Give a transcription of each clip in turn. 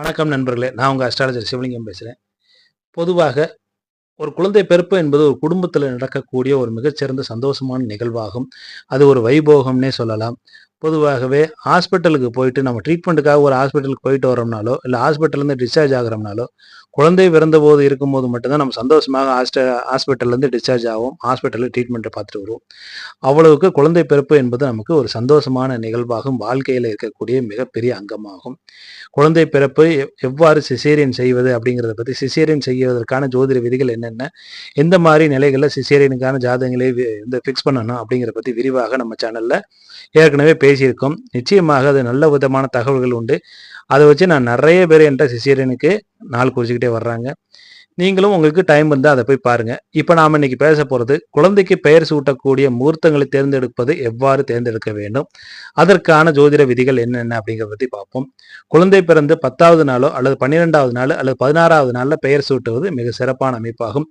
வணக்கம் நண்பர்களே. நான் உங்கள் அஸ்ட்ராலஜர் சிவலிங்கம் பேசுகிறேன் பொதுவாக ஒரு குழந்தை பிறப்பு என்பது ஒரு குடும்பத்தில் நடக்கக்கூடிய ஒரு மிகச்சிறந்த சந்தோஷமான நிகழ்வாகும். அது ஒரு வைபோகம்னே சொல்லலாம். பொதுவாகவே ஹாஸ்பிட்டலுக்கு போயிட்டு நம்ம ட்ரீட்மெண்ட்டுக்காக ஒரு ஹாஸ்பிட்டலுக்கு போயிட்டு வரோம்னாலோ இல்லை ஹாஸ்பிட்டல்லேருந்து டிஸ்சார்ஜ் ஆகிறோம்னாலோ குழந்தை பிறந்தபோது இருக்கும்போது மட்டும்தான் நம்ம சந்தோஷமாக ஹாஸ்ட ஹாஸ்பிட்டல்லேருந்து டிஸ்சார்ஜ் ஆகும். ஹாஸ்பிட்டலில் ட்ரீட்மெண்ட்டை பார்த்துட்டு வருவோம். அவ்வளவுக்கு குழந்தை பிறப்பு என்பது நமக்கு ஒரு சந்தோஷமான நிகழ்வாகும். வாழ்க்கையில் இருக்கக்கூடிய மிகப்பெரிய அங்கமாகும். குழந்தை பிறப்பு எவ்வாறு சிசேரியன் செய்வது அப்படிங்கிறத பற்றி சிசேரியன் செய்வதற்கான ஜோதிட விதிகள் என்னென்ன எந்த மாதிரி நிலைகளில் சிசேரியனுக்கான ஜாதகங்களை வந்து இந்த ஃபிக்ஸ் பண்ணணும் அப்படிங்கிறத பற்றி விரிவாக நம்ம சேனலில் ஏற்கனவே பேசியிருக்கோம். நிச்சயமாக அது நல்ல விதமான தகவல்கள் உண்டு. அதை வச்சு நான் நிறைய பேர் என்கிட்ட சிசியரனுக்கு நாள் குறிச்சிக்கிட்டே வர்றாங்க. நீங்களும் உங்களுக்கு டைம் இருந்தால் அதை போய் பாருங்க. இப்போ நாம இன்னைக்கு பேச போகிறது குழந்தைக்கு பெயர் சூட்டக்கூடிய முகூர்த்தங்களை தேர்ந்தெடுப்பது எவ்வாறு தேர்ந்தெடுக்க வேண்டும்? அதற்கான ஜோதிட விதிகள் என்னென்ன அப்படிங்கிறத பற்றி பார்ப்போம். குழந்தை பிறந்து பத்தாவது நாளோ அல்லது பன்னிரெண்டாவது நாள் அல்லது பதினாறாவது நாளில் பெயர் சூட்டுவது மிக சிறப்பான அமைப்பாகும்.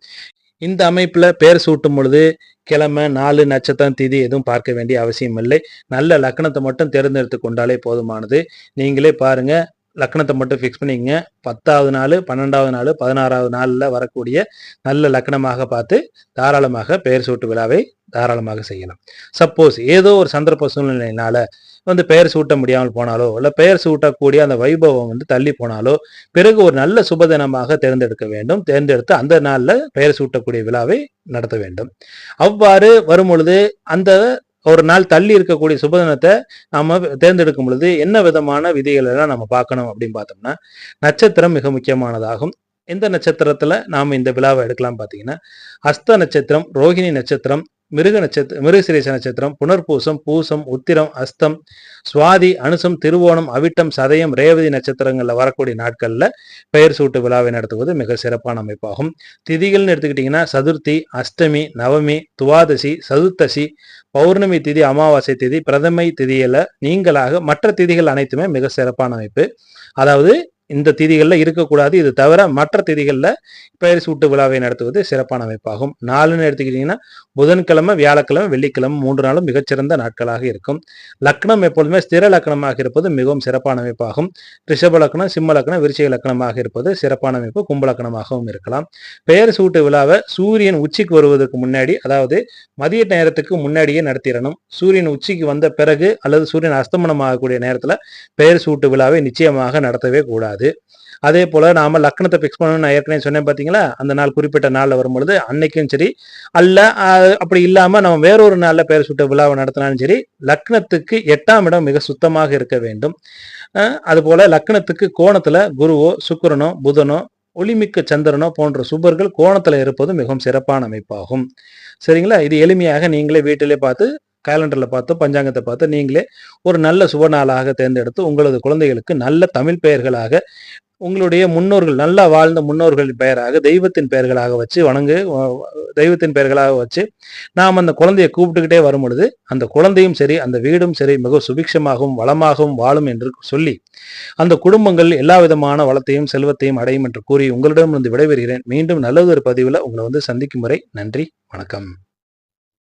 இந்த அமைப்பில் பெயர் சூட்டும் பொழுது கிழமை நாலு நட்சத்திரம் திதி எதுவும் பார்க்க வேண்டிய அவசியம் இல்லை. நல்ல லக்கணத்தை மட்டும் தேர்ந்தெடுத்து கொண்டாலே போதுமானது. நீங்களே பாருங்க லக்கணத்தை மட்டும் ஃபிக்ஸ் பண்ணிக்கங்க. பத்தாவது நாள் பன்னெண்டாவது நாள் பதினாறாவது நாளில் வரக்கூடிய நல்ல லக்கணமாக பார்த்து தாராளமாக பெயர் சூட்டு விழாவை தாராளமாக செய்யலாம். சப்போஸ் ஏதோ ஒரு சந்தர்ப்ப சூழ்நிலையினால வந்து பெயர் சூட்ட முடியாமல் போனாலோ இல்லை பெயர் சூட்டக்கூடிய அந்த வைபவம் வந்து தள்ளி போனாலோ பிறகு ஒரு நல்ல சுபதினமாக தேர்ந்தெடுக்க வேண்டும். தேர்ந்தெடுத்து அந்த நாளில் பெயர் சூட்டக்கூடிய விழாவை நடத்த வேண்டும். அவ்வாறு வரும் பொழுது அந்த ஒரு நாள் தள்ளி இருக்கக்கூடிய சுபதினத்தை நம்ம தேர்ந்தெடுக்கும் பொழுது என்ன விதமான விதிகள் எல்லாம் நம்ம பார்க்கணும் அப்படின்னு பார்த்தோம்னா நட்சத்திரம் மிக முக்கியமானதாகும். எந்த நட்சத்திரத்துல நாம் இந்த விழாவை எடுக்கலாம் பார்த்தீங்கன்னா அஸ்த நட்சத்திரம் ரோகிணி நட்சத்திரம் மிருக நட்சத்திரம் மிருகசிரேச நட்சத்திரம் புனர்பூசம் பூசம் உத்திரம் அஸ்தம் சுவாதி அனுசம் திருவோணம் அவிட்டம் சதயம் ரேவதி நட்சத்திரங்களில் வரக்கூடிய நாட்களில் பெயர் சூட்டு விழாவை நடத்துவது மிக சிறப்பான அமைப்பாகும். திதிகள்னு எடுத்துக்கிட்டிங்கன்னா சதுர்த்தி அஷ்டமி நவமி துவாதசி சதுர்த்தசி பௌர்ணமி திதி அமாவாசை திதி பிரதமை திதியில் நீங்களாக மற்ற திதிகள் அனைத்துமே மிக சிறப்பான அமைப்பு. அதாவது இந்த திதிகளில் இருக்கக்கூடாது. இது தவிர மற்ற திதிகளில் பெயர் சூட்டு விழாவை நடத்துவது சிறப்பான அமைப்பாகும். நாலுன்னு எடுத்துக்கிட்டிங்கன்னா புதன்கிழமை வியாழக்கிழமை வெள்ளிக்கிழமை மூன்று நாளும் மிகச்சிறந்த நாட்களாக இருக்கும். லக்னம் எப்பொழுதுமே ஸ்திர லக்னமாக இருப்பது மிகவும் சிறப்பான அமைப்பாகும். ரிஷப லக்னம் சிம்ம லக்னம் விருச்சிக லக்னமாக இருப்பது சிறப்பான அமைப்பு. கும்பலக்கணமாகவும் இருக்கலாம். பெயர் சூட்டு விழாவை சூரியன் உச்சிக்கு வருவதற்கு முன்னாடி அதாவது மதிய நேரத்துக்கு முன்னாடியே நடத்திடணும். சூரியன் உச்சிக்கு வந்த பிறகு அல்லது சூரியன் அஸ்தமனம் ஆகக்கூடிய நேரத்தில் பெயர் சூட்டு விழாவை நிச்சயமாக நடத்தவே கூடாது. அதே போல் நாம் லக்னத்தை ஃபிக்ஸ் பண்ணணும்னு நான் ஏற்கனவே சொன்னேன் பார்த்தீங்களா அந்த நாள் குறிப்பிட்ட நாளில் வரும்பொழுது அன்னைக்கும் சரி அல்ல அப்படி இல்லாமல் நம்ம வேறொரு நாளில் பெயர் சுட்ட விழாவை நடத்தினாலும் சரி லக்னத்துக்கு எட்டாம் இடம் மிக சுத்தமாக இருக்க வேண்டும். அதுபோல் லக்னத்துக்கு கோணத்தில் குருவோ சுக்கரனோ புதனோ ஒளிமிக்க சந்திரனோ போன்ற சுபர்கள் கோணத்தில் இருப்பது மிகவும் சிறப்பான அமைப்பாகும். சரிங்களா? இது எளிமையாக நீங்களே வீட்டிலே பார்த்து கேலண்டரில் பார்த்து பஞ்சாங்கத்தை பார்த்து நீங்களே ஒரு நல்ல சுப நாளாக தேர்ந்தெடுத்து உங்களது குழந்தைகளுக்கு நல்ல தமிழ் பெயர்களாக உங்களுடைய முன்னோர்கள் நல்லா வாழ்ந்த முன்னோர்களின் பெயராக தெய்வத்தின் பெயர்களாக வச்சு வணங்கு தெய்வத்தின் பெயர்களாக வச்சு நாம் அந்த குழந்தையை கூப்பிட்டுக்கிட்டே வரும் பொழுது அந்த குழந்தையும் சரி அந்த வீடும் சரி மிக சுபிக்ஷமாகவும் வளமாகவும் வாழும் என்று சொல்லி அந்த குடும்பங்கள் எல்லா விதமான வளத்தையும் செல்வத்தையும் அடையும் என்று கூறி உங்களிடமிருந்து விடைபெறுகிறேன். மீண்டும் நல்லதொரு பதிவில் உங்களை வந்து சந்திக்கும் முறை நன்றி வணக்கம்.